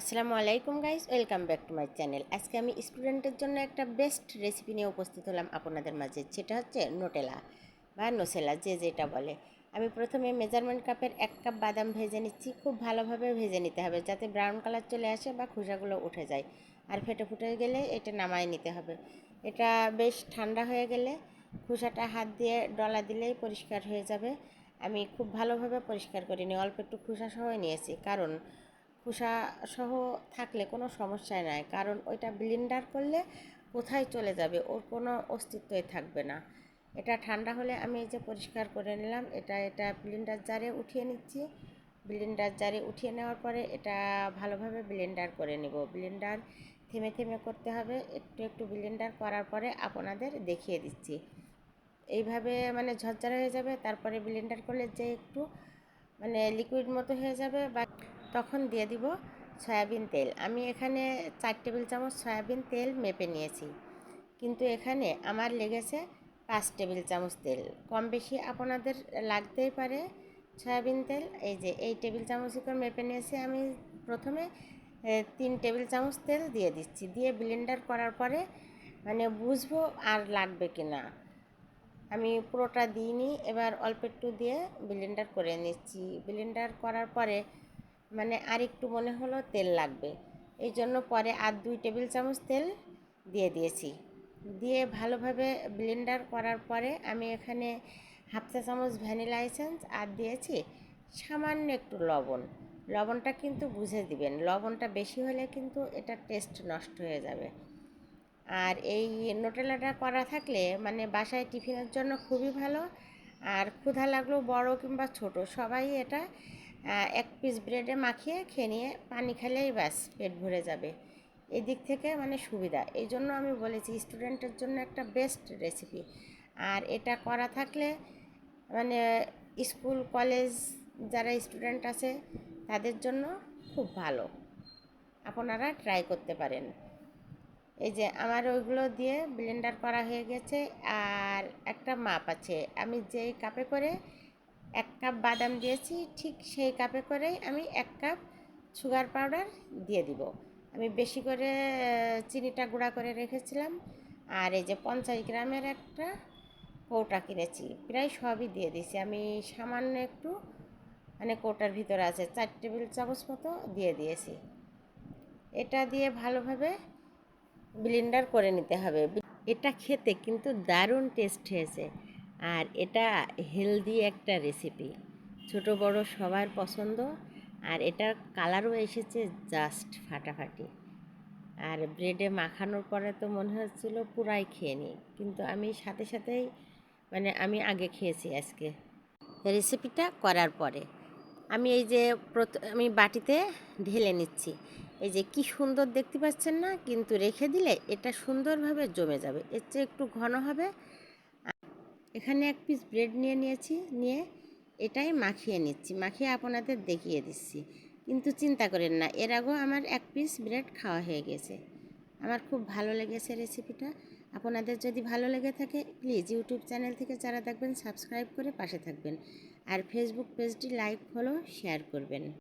আসসালামু আলাইকুম guys welcome back to my channel আজকে আমি স্টুডেন্টের জন্য একটা বেস্ট রেসিপি নিয়ে উপস্থিত হলাম আপনাদের মাঝে, সেটা হচ্ছে নোটেলা বা নোসেলা যে যেটা বলে। আমি প্রথমে মেজারমেন্ট কাপের এক কাপ বাদাম ভেজে নিচ্ছি, খুব ভালোভাবে ভেজে নিতে হবে যাতে ব্রাউন কালার চলে আসে বা খোসাগুলো উঠে যায়। আর ফেটে ফুটে গেলে এটা নামায় নিতে হবে। এটা বেশ ঠান্ডা হয়ে গেলে খোসাটা হাত দিয়ে ডলা দিলেই পরিষ্কার হয়ে যাবে। আমি খুব ভালোভাবে পরিষ্কার করে নিই অল্প একটু খোসা সহ নিয়েছি। কারণ খোসা সহ থাকলে কোনো সমস্যাই নাই। কারণ ওইটা ব্লিন্ডার করলে কোথায় চলে যাবে? ওর কোনো অস্তিত্বই থাকবে না। এটা ঠান্ডা হলে আমি এই যে পরিষ্কার করে নিলাম, এটা এটা ব্লিন্ডার জারে উঠিয়ে নিচ্ছি। ব্লিন্ডার জারে উঠিয়ে নেওয়ার পরে এটা ভালোভাবে ব্লেন্ডার করে নেব। ব্লেন্ডার থেমে থেমে করতে হবে। একটু একটু ব্লেন্ডার করার পরে আপনাদের দেখিয়ে দিচ্ছি। এইভাবে মানে ঝরঝরা হয়ে যাবে, তারপরে ব্লেন্ডার করলে যে একটু মানে লিকুইড মতো হয়ে যাবে বা তখন দিয়ে দিব সয়াবিন তেল। আমি এখানে চার টেবিল চামচ সয়াবিন তেল মেপে নিয়েছি। কিন্তু এখানে আমার লেগেছে পাঁচ টেবিল চামচ তেল। কম বেশি আপনাদের লাগতেই পারে সয়াবিন তেল। এই যে এই টেবিল চামচ করে মেপে নিয়েছি। আমি প্রথমে তিন টেবিল চামচ তেল দিয়ে দিচ্ছি। দিয়ে ব্লেন্ডার করার পরে মানে বুঝব আর লাগবে কি না আমি পুরোটা দিইনি। এবার অল্প একটু দিয়ে ব্লেন্ডার করে নিচ্ছি। ব্লেন্ডার করার পরে মানে আর একটু মনে হলো তেল লাগবে। এই জন্য পরে আর দুই টেবিল চামচ তেল দিয়ে দিয়েছি। দিয়ে ভালোভাবে ব্লেন্ডার করার পরে আমি এখানে হাফ চা চামচ ভ্যানিলা এসেন্স আর দিয়েছি সামান্য একটু লবণ। লবণটা কিন্তু বুঝে দিবেন, লবণটা বেশি হলে কিন্তু এটা টেস্ট নষ্ট হয়ে যাবে। আর এই নোটেলাটা করা থাকলে মানে বাসায় টিফিনের জন্য খুবই ভালো, আর ক্ষুধা লাগলেও বড় কিংবা ছোট, সবাই এটা এক পিস ব্রেডে মাখিয়ে খেয়ে নিয়ে পানি খেলেই ব্যাস, পেট ভরে যাবে। এই দিক থেকে মানে সুবিধা। এই জন্য আমি বলেছি স্টুডেন্টের জন্য একটা বেস্ট রেসিপি আর এটা করা থাকলে মানে স্কুল কলেজ যারা স্টুডেন্ট আছে, তাদের জন্য খুব ভালো। আপনারা ট্রাই করতে পারেন। এই যে আমার ওইগুলো দিয়ে ব্লেন্ডার করা হয়ে গেছে, আর একটা মাপ আছে। আমি যেই কাপে করে এক কাপ বাদাম দিয়েছি, ঠিক সেই কাপে করেই আমি এক কাপ সুগার পাউডার দিয়ে দিব। আমি বেশি করে, চিনিটা গুঁড়া করে রেখেছিলাম, আর এই যে পঞ্চাশ গ্রামের একটা কৌটা কিনেছি, প্রায় সবই দিয়ে দিয়েছি। আমি সামান্য একটু মানে কৌটার ভিতরে আছে, চার টেবিল চামচ মতো দিয়ে দিয়েছি। এটা দিয়ে ভালোভাবে ব্লেন্ডার করে নিতে হবে। এটা খেতে কিন্তু দারুণ টেস্ট হয়েছে। আর এটা হেলদি একটা রেসিপি ছোট, বড় সবার পছন্দ, আর এটার কালারও এসেছে জাস্ট ফাটাফাটি। আর ব্রেডে মাখানোর পরে তো মনে হচ্ছিল পুরাই খেয়ে নিই। কিন্তু আমি সাথে সাথেই মানে আমি আগে খেয়েছি আজকে। রেসিপিটা করার পরে আমি এই যে আমি বাটিতে ঢেলে নিচ্ছি। এই যে কি সুন্দর দেখতে পাচ্ছেন না? কিন্তু রেখে দিলে এটা সুন্দরভাবে জমে যাবে। এর চেয়ে একটু ঘন হবে এখানে এক পিস ব্রেড নিয়ে নিয়েছি, নিয়ে এটাই মাখিয়ে নিচ্ছি, মাখিয়ে আপনাদের দেখিয়ে দিচ্ছি। কিন্তু চিন্তা করেন না, এর আগেও আমার এক পিস ব্রেড খাওয়া হয়ে গেছে। আমার খুব ভালো লেগেছে রেসিপিটা আপনাদের যদি ভালো লেগে থাকে প্লিজ ইউটিউব চ্যানেল থেকে যারা দেখবেন সাবস্ক্রাইব করে পাশে থাকবেন। আর ফেসবুক পেজটি লাইক ফলো শেয়ার করবেন।